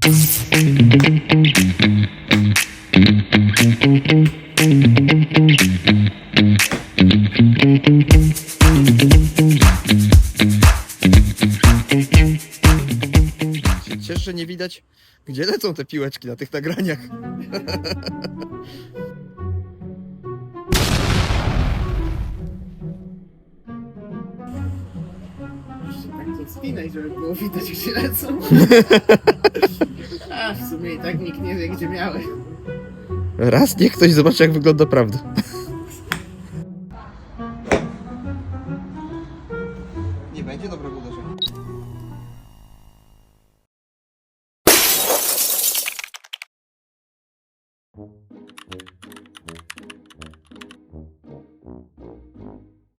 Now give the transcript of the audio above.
Się Cieszę, że nie widać, gdzie lecą te piłeczki na tych nagraniach. tak spinać, żeby było widać gdzie lecą. A w sumie i tak nikt nie wie gdzie miały. Raz niech ktoś zobaczy jak wygląda prawda. Nie będzie dobrego uderzenia. Thank